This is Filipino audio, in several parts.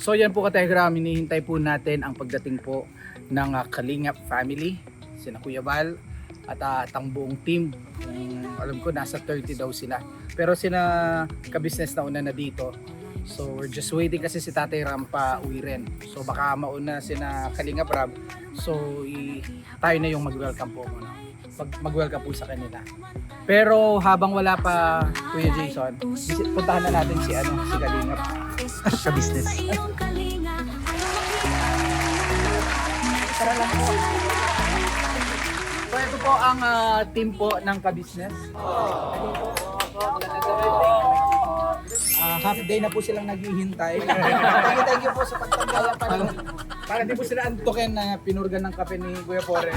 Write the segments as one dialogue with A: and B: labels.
A: So yan po kategram, hinihintay po natin ang pagdating po ng uh, Kalingap family, sina Kuya Val at uh, at ang buong team. Kung alam ko nasa 30 daw sila. Pero sina ka-business na una na dito. So we're just waiting kasi si Tatay Ram pa uwi rin. So baka mauna sina Kalingap Ram. So i- tayo na yung mag-welcome po muna. Mag- mag-welcome po sa kanila. Pero habang wala pa Kuya Jason, puntahan na natin si ano, si Kalingap.
B: Sa business.
A: Tara lang po. So ito po ang ah, team po ng ka-business. Ah, half day na po silang naghihintay. thank you, thank you po sa pagtanggala para, para di po sila antukin na pinurgan ng kape ni Kuya Pore.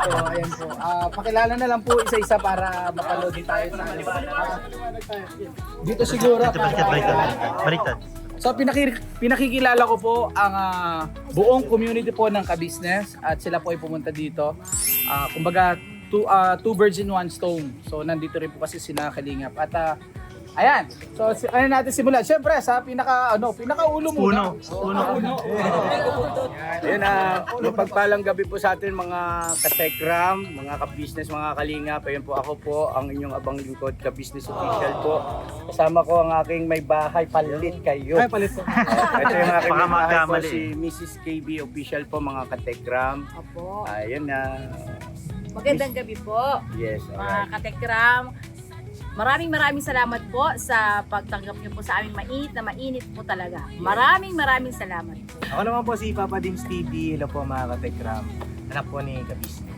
A: So, ayan po. Ah, pakilala na lang po isa-isa para mapanood din tayo sa Ah, Dito siguro
B: Ito baliktad, baliktad.
A: So pinaki- pinakikilala ko po ang ah, buong community po ng ka-business at sila po ay pumunta dito. Ah, kumbaga two, ah, two birds in one stone. So nandito rin po kasi sila Kalingap at ah, ayan. So si, ano natin simulan? Syempre sa pinaka ano, pinakaulo muna.
B: Uno. Uno.
C: Ayun na, mapagpalang gabi po sa atin mga katekram, mga ka-business, mga kalingap. Ayun po ako po, ang inyong abang lingkod, ka-business official po. Kasama ko ang aking may bahay, palit kayo.
A: Ay palit po.
C: Ito yung aking
B: Baka
C: may bahay po,
B: magkamali.
C: si Mrs. KB official po, mga katekram.
D: Opo.
C: Ayun na.
D: Magandang gabi po,
C: Yes,
D: mga
C: alright.
D: katekram. Maraming maraming salamat po sa pagtanggap niyo po sa aming mainit na mainit po talaga. Maraming maraming salamat po.
E: Ako naman po si Papa Dims TV. Hello po mga katekram. Anak po ni Kabisnes.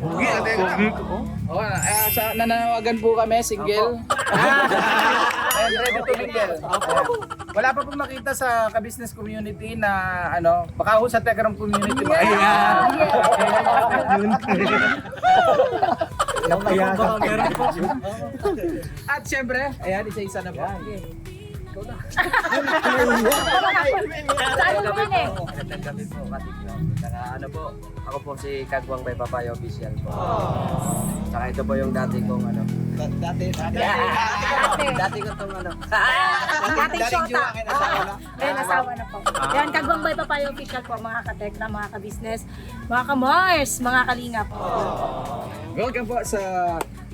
B: Pogi ko.
A: Oh, eh, sa nananawagan po kami single. And ready to mingle. Ayan. Wala pa pong makita sa ka-business community na ano, baka ho sa Telegram community. Ayan.
E: Napaya
A: Baka meron po. At syempre, ayan, isa-isa na po.
D: Mo yun eh?
C: Magandang gabi po, katekram. Saka ano po, ako po si Kagwang by Papaya official po. Saka ito po yung dati kong ano.
A: Dati, dati.
C: Dati ko tong ano.
D: Dating shota. Ayun, asawa na po.
C: Ah.
D: Yan, Kagwang by Papayo official po, mga katekram, mga kabisnes, mga kamars, mga kalingap.
A: Welcome po sa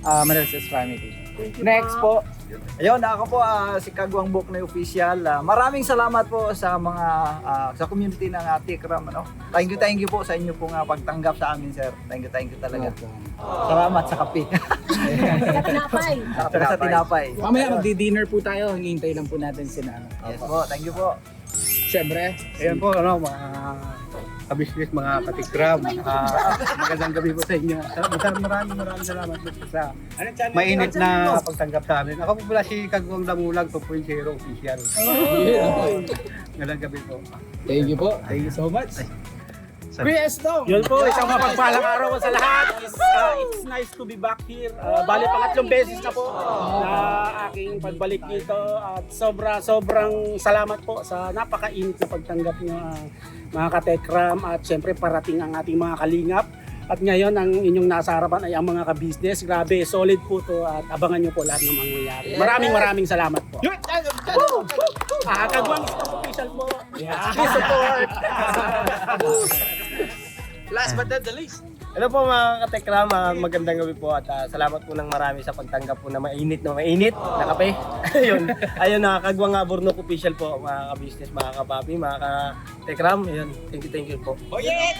A: uh, Manalases Family. Next po,
E: Ayun, ako po ah, si Kagwang Book na official. Ah, maraming salamat po sa mga ah, sa community ng uh, Tikram ano. Thank you, thank you po sa inyo pong ah, pagtanggap sa amin, sir. Thank you, thank you talaga. Salamat sa kape.
D: Sa tinapay.
E: Sa tinapay.
A: mamaya magdi-dinner po tayo. Hingintay lang po natin si Nana.
E: Yes po, thank you po.
A: Syempre,
C: Ayan po, ano, mga kabisnes, mga katikram. Ah, magandang gabi po sa inyo. Maraming maraming maraming salamat po sa mainit na pagtanggap sa amin. Ako po pala si Kagwang Damulag 2.0 official. Magandang gabi po.
A: thank you po. Thank you so much. Kuya Estong!
C: Yun po, isang mapagpalang araw po sa lahat. It's, uh, it's nice to be back here. Uh, bali, pangatlong beses na po na aking pagbalik dito. At sobra, sobrang salamat po sa napakainit na pagtanggap niyo uh, mga katekram. At syempre parating ang ating mga kalingap. At ngayon, ang inyong nasa harapan ay ang mga ka-business. Grabe, solid po to at abangan niyo po lahat ng mangyayari. Maraming maraming salamat po. Ah, Kagwang official po. Yeah. Support.
A: Last but not the least.
F: Hello po mga katekram, mga magandang gabi po at ah, salamat po ng marami sa pagtanggap po na mainit na mainit na kape. ayun, ayun nakakagwa nga Burnok official po mga ka-business, mga kapapi, mga katekram. Ayun, thank you, thank you po.
A: Oh yeah!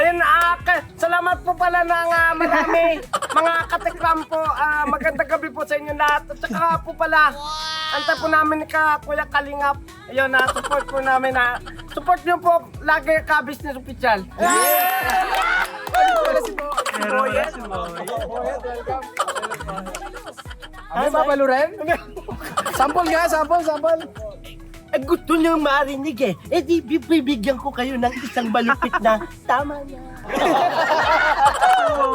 F: Ayun, ka- salamat po pala ng ah, marami mga katekram po. Ah, magandang gabi po sa inyo lahat. At saka po pala, anta po namin ka, Kuya Kalingap. Ayun, na support po namin na support niyo po lagi ka business official.
A: Wala si Bo.
B: Meron
A: Si
B: wala si Boy.
A: Boyet, welcome. Ano ba, Baluren? Sample nga, sample, sample.
F: Eh, gusto niyo marinig eh. Eh, di bibigyan ko kayo ng isang malupit na tama na.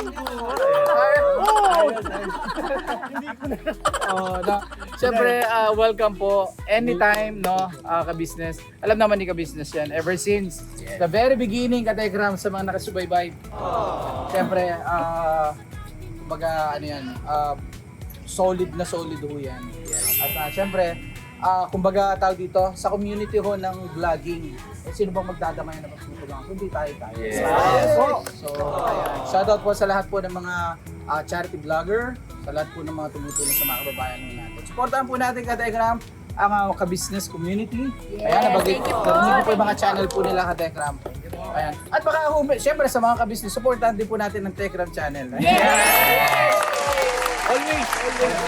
A: Oh, no. Siyempre, ah, welcome po. Anytime, no, ah, ka-business. Alam naman ni ka-business yan. Ever since the very beginning, ka-Telegram sa mga nakasubaybay. Siyempre, ah, kumbaga, ano yan, ah, solid na solid ho yan. At ah, siyempre, ah, kumbaga tawag dito, sa community ho ng vlogging. Eh, sino bang magdadamay na magtutulungan? Kundi tayo tayo.
B: Yes.
A: So, ayan. Shoutout po sa lahat po ng mga ah, charity vlogger, sa lahat po ng mga tumutulong sa mga kababayan natin. Supportahan po natin ka Telegram ang uh, ka-business community.
D: Yes,
A: Ayan, nabagay ko po yung mga channel po nila ka Telegram. Ayan. At baka humi, syempre sa mga ka-business, supportahan din po natin ng Telegram channel.
B: Always, always.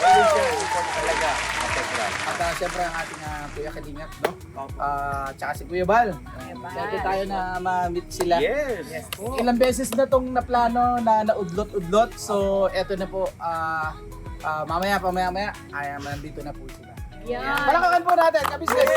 B: Always yan. Support talaga. Katekram.
A: At uh, syempre ang ating ah, Kuya Kalingap, no? Ah, tsaka si Kuya Bal.
D: Bal.
A: Excited tayo na ma-meet sila.
B: Yes.
A: Ilang beses na tong naplano na naudlot-udlot. So, eto na po. ah ah, mamaya, pamaya, maya, ay, nandito na po sila.
D: Yan.
A: Palakakan po natin, kabisnes!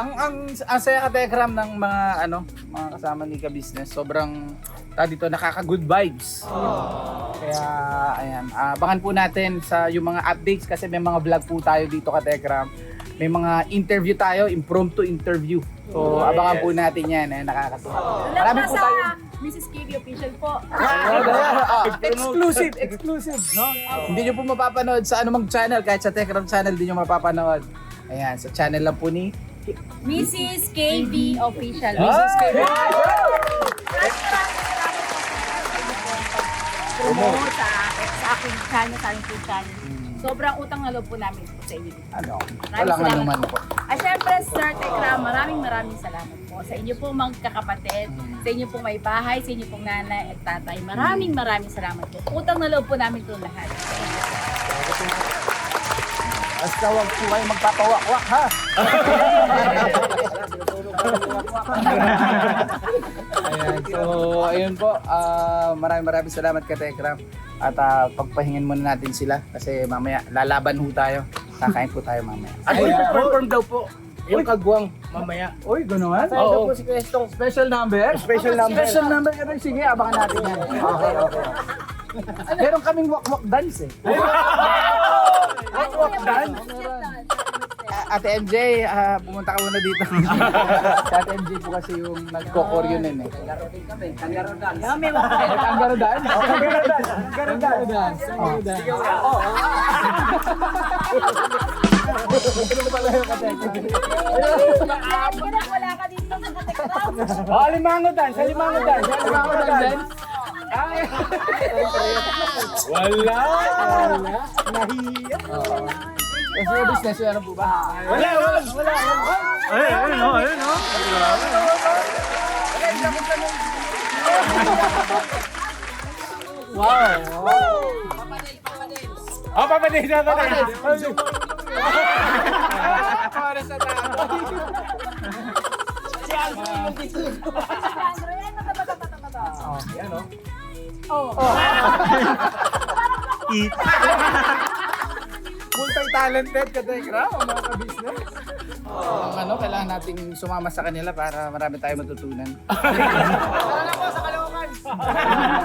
A: Ang ang ang saya ka Tekram ng mga ano, mga kasama ni ka business. Sobrang ta dito nakaka good vibes. Kaya ayan, ah, abangan po natin sa yung mga updates kasi may mga vlog po tayo dito ka Tekram. May mga interview tayo, impromptu interview. So abangan po natin 'yan, eh, nakakatuwa. Marami po tayo.
D: Mrs. KB official po.
A: Ah, exclusive, exclusive, no? Hindi nyo po mapapanood sa anumang channel, kahit sa Tekram channel, hindi nyo mapapanood. Ayan, sa channel lang po ni
D: Mrs. KB official.
A: Mrs. KB.
D: Promote sa, sa aking channel, sa aking food channel. Sobrang utang na loob po namin po sa inyo.
A: Ano?
D: Salamat
A: anuman po.
D: At syempre, Sir Tekra, maraming maraming salamat po sa inyo pong magkakapatid, sa inyo pong may bahay, sa inyo pong nanay at tatay. Maraming maraming salamat po. Utang na loob po namin itong lahat.
A: Basta wag po kayo magpapawak-wak, ha? Ayan, so, ayun po. ah, maraming maraming salamat ka, Tekram. At ah, pagpahingin muna natin sila kasi mamaya lalaban ho tayo. Kakain po tayo mamaya.
F: Ay, confirm daw po.
A: Yung kagwang.
F: Mamaya.
A: Uy, gano'n?
F: Saan daw po si Kwestong?
A: Special number?
F: Special number.
A: Special number ka rin. Sige, abangan natin yan. Okay, okay. Meron kaming walk-walk dance eh.
D: Walk
A: dance? Ate MJ, ah, pumunta ka muna dito. si Ate MJ po kasi yung nagko-choreo nun eh.
D: Yan, may walk
A: Kanggaro dance? Oh, kanggaro dance. Kanggaro dance. Dance.
D: Wala ka dito sa Tekra.
A: Oh, alimango dance. Alimango dance. Alimango dance. Ay. Wala. Wala. Nahiya. Kasi yung business, ano po ba?
B: Wala, wala. Wala. Ayun, ayun, oh, ayun, oh.
A: Wow.
B: Oh, papaday, papaday.
A: Para sa tao. Oh, yan oh. Multi-talented ka, Tekra, ang mga ka-business. Ang ano, kailangan nating sumama sa kanila para marami tayong matutunan.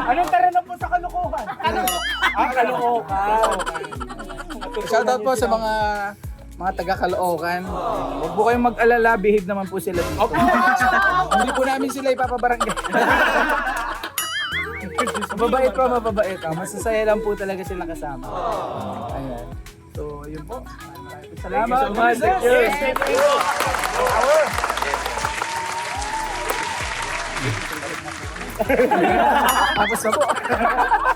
F: Anong tara na po sa kalukuhan?
A: Ah, Caloocan. Shoutout po sa mga mga taga Caloocan. Huwag po kayong mag-alala, behave naman po sila dito. Hindi po namin sila ipapabarangay. mababait po, mababait. Ah. Masasaya lang po talaga sila kasama. Ayan. So, yun po. Maraming Salamat.
B: Thank you so much. Thank you.
A: Thank you. Tapos na po.